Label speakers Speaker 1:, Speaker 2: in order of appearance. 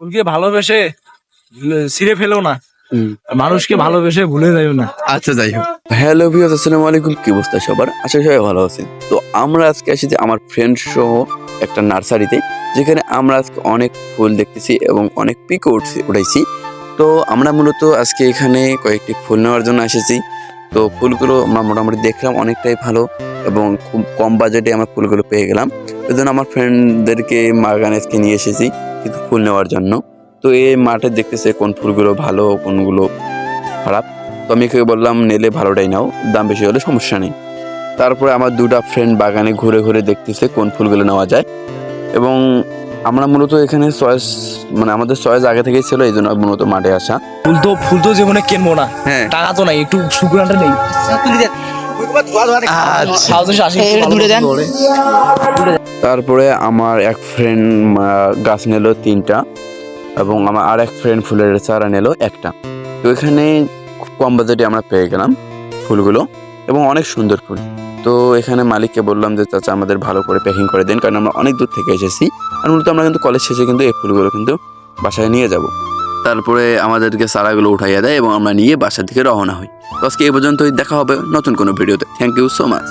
Speaker 1: ফুলকে ভালোবেসে ছিঁড়ে ফেলো না। মানুষকে ভালোবেসে ভুলে যাইও না।
Speaker 2: আচ্ছা যাই হোক। হ্যালো ভিউস আসসালামু আলাইকুম। কি অবস্থা সবার? আশা সবাই ভালো আছেন। তো আমরা আজকে এসেছি আমার ফ্রেন্ড সহ একটা নার্সারিতে যেখানে আমরা আজকে অনেক ফুল দেখতেছি এবং অনেক পিকও উঠছি উঠাইছি। তো আমরা মূলত আজকে এখানে কয়েকটি ফুল নেওয়ার জন্য এসেছি। তো ফুলগুলো আমরা মোটামুটি দেখলাম অনেকটাই ভালো এবং খুব কম বাজেটে আমরা ফুলগুলো পেয়ে গেলাম। ওই জন্য আমার ফ্রেন্ডদেরকে বাগানে আজকে নিয়ে এসেছি। কিছু ফুল নেওয়ার জন্য। তো এই মাঠে দেখতেছে কোন ফুলগুলো ভালো কোনগুলো খারাপ। তো আমি একে বললাম নেলে ভালোটাই নাও দাম বেশি হলে সমস্যা নেই। তারপরে আমার দুটা ফ্রেন্ড বাগানে ঘুরে ঘুরে দেখতেছে কোন ফুলগুলো নেওয়া যায়। এবং আমরা মূলত এখানে চয়েস মানে আমাদের চয়েস আগে থেকেই ছিল এই জন্য মূলত মাঠে আসা।
Speaker 1: ফুল তো ফুল তো জীবনে কিনবো না।
Speaker 2: হ্যাঁ।
Speaker 1: টাকা তো নাই একটু শুক্রানটা নেই।
Speaker 2: তারপরে আমার এক ফ্রেন্ড গাছ নিল তিনটা এবং আমার আর এক ফ্রেন্ড ফুলের চারা নিল একটা। তো এখানে কম বাজেটে আমরা পেয়ে গেলাম ফুলগুলো এবং অনেক সুন্দর ফুল। তো এখানে মালিককে বললাম যে, চাচা, আমাদের ভালো করে প্যাকিং করে দিন কারণ আমরা অনেক দূর থেকে এসেছি। আর মূলত আমরা কিন্তু কলেজ শেষে কিন্তু এই ফুলগুলো কিন্তু বাসায় নিয়ে যাব। তারপরে আমাদেরকে সারাগুলো উঠাইয়া দেয় এবং আমরা নিয়ে বাসার দিকে রওনা হই। আজকে এই পর্যন্তই, দেখা হবে নতুন কোনো ভিডিওতে। Thank you so much